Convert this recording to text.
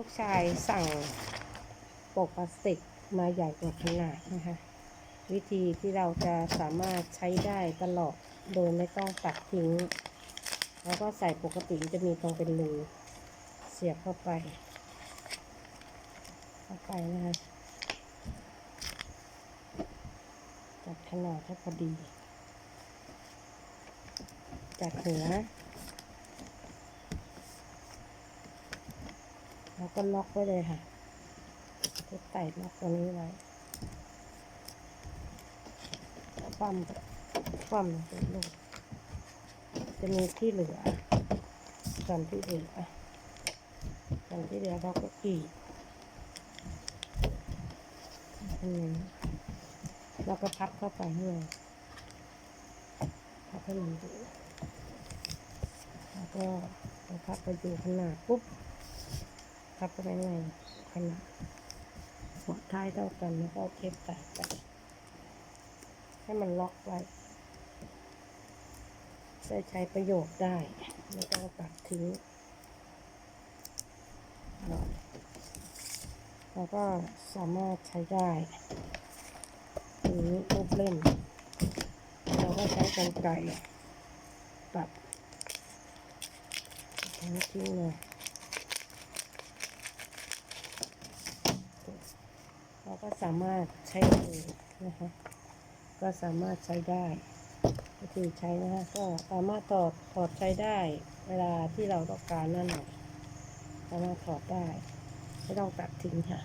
ลูกชายสั่งปกพลาสติกมาใหญ่กว่าขนาดนะคะ วิธีที่เราจะสามารถใช้ได้ตลอดโดยไม่ต้องตัดทิ้ง แล้วก็ใส่ปกติจะมีตรงเป็นรูเสียบเข้าไป เข้าไปนะคะจัดขนาดให้พอดี จากหัว แล้วก็ล็อกไว้เลยค่ะจะไต่ล็อกตัวนี้ไว้คว่ำคว่ำเป็นลูกจะมีที่เหลือส่วนที่เหลือส่วนที่เหลือเราก็กรีดอันนี้เราก็พับเข้าไปข้างในพับให้มันดูแล้วก็เราพับไปดูขนาดปุ๊บ พับเข้าไปข้างในขนาดหัวท้ายเท่ากันแล้วก็เทปแตะไปให้มันล็อกไว้จะใช้ประโยชน์ได้ไม่ต้องตัดทิ้งแล้วก็สามารถใช้ได้ทีนี้รูปเล่มเราก็ใช้กรรไกรตัดทิ้งทิ้งเลย เรา ก็สามารถใช้เลยนะคะ ก็สามารถใช้ได้ ก็คือใช้นะคะก็สามารถถอดถอดใช้ได้ เวลาที่เราต้องการนั่นแหละสามารถถอดได้ ไม่ต้องตัดทิ้งค่ะ